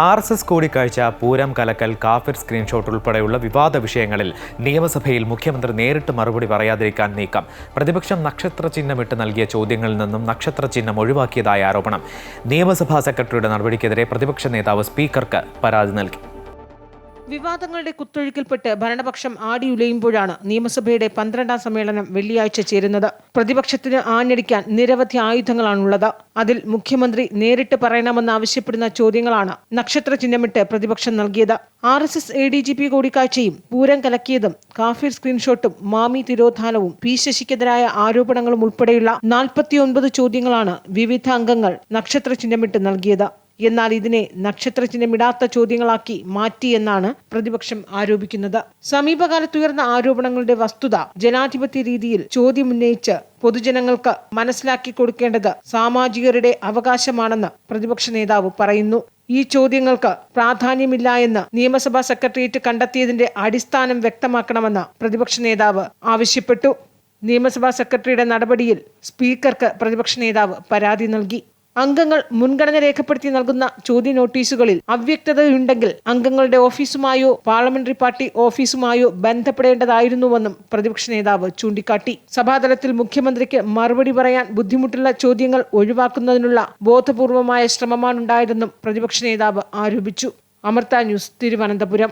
R S S കൂടിക്കാഴ്ച പൂരം കലക്കൽ കാഫിർ screenshot ഉൾപ്പെടെയുള്ള വിവാദ വിഷയങ്ങളിൽ നിയമസഭയിൽ മുഖ്യമന്ത്രി നേരിട്ട് മറുപടി പറയാതിരിക്കാൻ നീക്കം. പ്രതിപക്ഷം നക്ഷത്ര ചിഹ്നമിട്ട് നൽകിയ ചോദ്യങ്ങളിൽ നിന്നും നക്ഷത്ര ചിഹ്നം ഒഴിവാക്കിയതായ ആരോപണം. നിയമസഭാ സെക്രട്ടറിയുടെ നടപടിക്കെതിരെ പ്രതിപക്ഷ നേതാവ് സ്പീക്കർക്ക് പരാതി നൽകി. വിവാദങ്ങളുടെ കുത്തൊഴുക്കിൽപ്പെട്ട് ഭരണപക്ഷം ആടിയുലയുമ്പോഴാണ് നിയമസഭയുടെ പന്ത്രണ്ടാം സമ്മേളനം വെള്ളിയാഴ്ച ചേരുന്നത്. പ്രതിപക്ഷത്തിന് ആഞ്ഞടിക്കാൻ നിരവധി ആയുധങ്ങളാണുള്ളത്. അതിൽ മുഖ്യമന്ത്രി നേരിട്ട് പറയണമെന്ന് ആവശ്യപ്പെടുന്ന ചോദ്യങ്ങളാണ് നക്ഷത്ര ചിഹ്നമിട്ട് പ്രതിപക്ഷം നൽകിയത്. R S S A D G P കൂടിക്കാഴ്ചയും Pooram കലക്കിയതും കാഫിർ സ്ക്രീൻഷോട്ടും മാമി തിരോധാനവും പി ശശിക്കെതിരായ ആരോപണങ്ങളും ഉൾപ്പെടെയുള്ള നാൽപ്പത്തിയൊൻപത് ചോദ്യങ്ങളാണ് വിവിധ അംഗങ്ങൾ നക്ഷത്ര ചിഹ്നമിട്ട് നൽകിയത്. എന്നാൽ ഇതിനെ നക്ഷത്ര ചിഹ്നമിടാത്ത ചോദ്യങ്ങളാക്കി മാറ്റിയെന്നാണ് പ്രതിപക്ഷം ആരോപിക്കുന്നത്. സമീപകാലത്തുയർന്ന ആരോപണങ്ങളുടെ വസ്തുത ജനാധിപത്യ രീതിയിൽ ചോദ്യമുന്നയിച്ച് പൊതുജനങ്ങൾക്ക് മനസ്സിലാക്കി കൊടുക്കേണ്ടത് സാമാജികരുടെ അവകാശമാണെന്ന് പ്രതിപക്ഷ നേതാവ് പറയുന്നു. ഈ ചോദ്യങ്ങൾക്ക് പ്രാധാന്യമില്ല എന്ന് നിയമസഭാ സെക്രട്ടേറിയറ്റ് കണ്ടെത്തിയതിന്റെ അടിസ്ഥാനം വ്യക്തമാക്കണമെന്ന് പ്രതിപക്ഷ നേതാവ് ആവശ്യപ്പെട്ടു. നിയമസഭാ സെക്രട്ടറിയുടെ നടപടിയിൽ സ്പീക്കർക്ക് പ്രതിപക്ഷ നേതാവ് പരാതി നൽകി. അംഗങ്ങൾ മുൻഗണന രേഖപ്പെടുത്തി നൽകുന്ന ചോദ്യ നോട്ടീസുകളിൽ അവ്യക്തതയുണ്ടെങ്കിൽ അംഗങ്ങളുടെ ഓഫീസുമായോ പാർലമെന്ററി പാർട്ടി ഓഫീസുമായോ ബന്ധപ്പെടേണ്ടതായിരുന്നുവെന്നും പ്രതിപക്ഷ നേതാവ് ചൂണ്ടിക്കാട്ടി. സഭാതലത്തിൽ മുഖ്യമന്ത്രിക്ക് മറുപടി പറയാൻ ബുദ്ധിമുട്ടുള്ള ചോദ്യങ്ങൾ ഒഴിവാക്കുന്നതിനുള്ള ബോധപൂർവമായ ശ്രമമാണുണ്ടായതെന്നും പ്രതിപക്ഷ നേതാവ് ആരോപിച്ചു. അമൃത ന്യൂസ് തിരുവനന്തപുരം.